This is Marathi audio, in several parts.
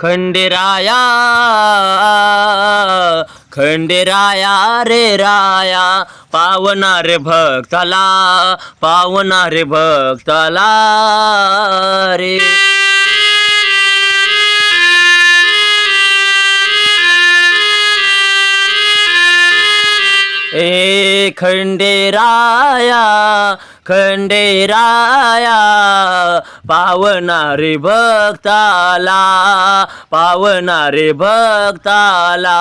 खंडेराया खंडेराया रे राया पावनारे भक्ताला पावनारे भक्ताला रे. ए खंडेराया खंडेराया पावणारे भक्ताला पावणारे भक्ताला.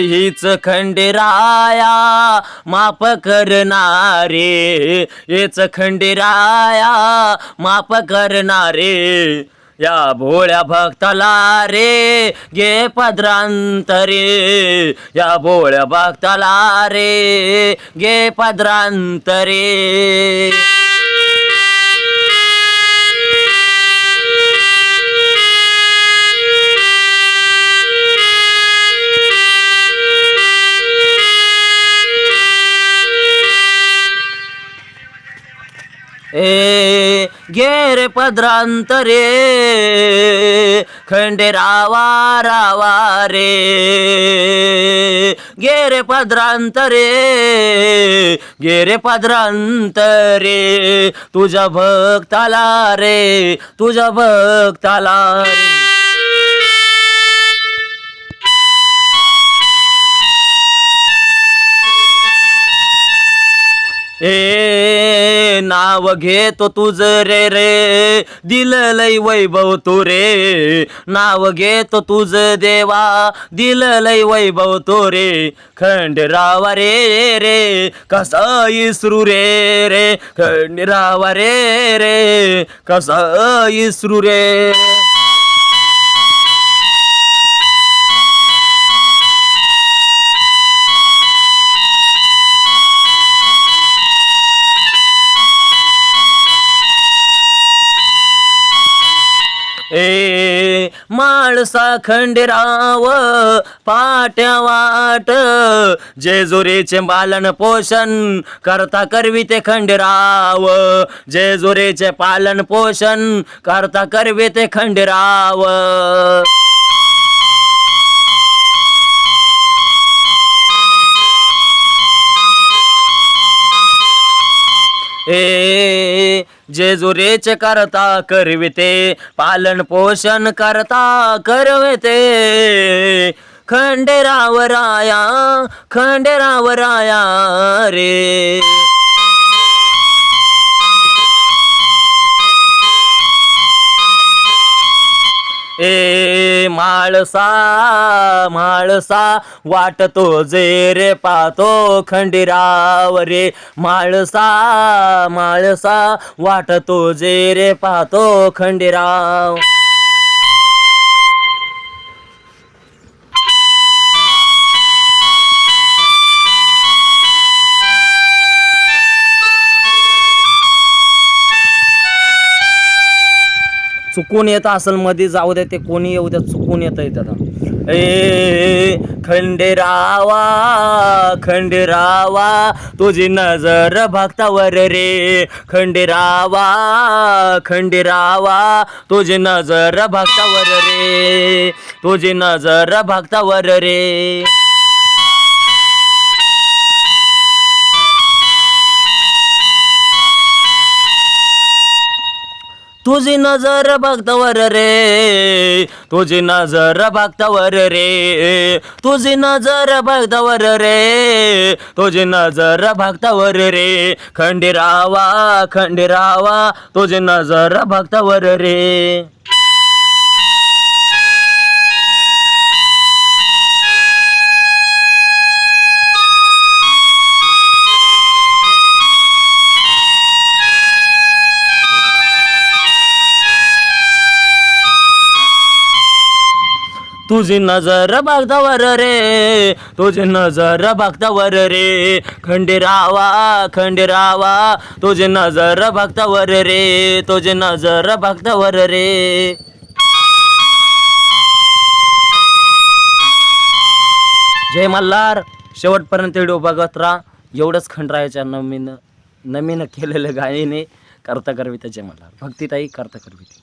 हीच खंडेराया माप करणारे. हेच खंडेराया माप करणारे. या भोळ्या भक्ताला रे गे पदरांतरे. या भोळ्या भक्ताला रे गे पदरांतरे. ए गेरे पदरांतरे खंडेरावा रावा रे. गेरे पदरांतरे गेरे पदरांतरे तुझ्या भक्ताला रे तुझ्या भक्ताला रे. ए नाव घे तो तुझ रे रे. दिल लय वैभव तू रे. नाव घे तो तुझ देवा. दिल लय वैभव तो रे. खंडरावा रे रे. कसा इसरू रे रे. खंडरावा रे रे. कसा इसरू रे. माळसा खंडेराव पाट्या वाट. जेजुरीचे पालन पोषण करता करवी ते खंडेराव. जेजुरीचे पालन पोषण करता करवी ते खंडेराव. ए जेजुरीच करता करविते पालन पोषण करता करविते. खंडेराव राया खंडेराव राया रे. ए माळसा माळसा वाटतो जे रे पाहतो खंडिराव रे. माळसा माळसा वाटतो जे रे पाहतो खंडीराव. चुकून येत असेल मध्ये जाऊ द्या ते कोणी येऊ द्या चुकून येत आता. ए खंडेरावा खंडेरावा तुझी नजर भक्तावर रे. खंडेरावा खंडेरावा तुझी नजर भक्तावर रे. तुझी नजर भक्तावर रे. तुझी नजर भक्तावर रे तुझी नजर भक्तावर रे. तुझी नजर भक्तावर रे तुझी नजर भक्तावर रे. खंडेरावा खंडेरावा तुझी नजर भक्तावर रे. तुझी नजर बागदावर रे तुझी नजर बागदावर रे. खंडेरावा खंडेरावा तुझी नजर बागदावर रे तुझी नजर बागदावर रे. जय मल्हार शेवटपर्यंत व्हिडिओ बघत राहा. एवढंच खंडरायाच्या नमीनं नमीनं केलेलं गायने करता करविता जय मल्हार. भक्तीताई करता करविता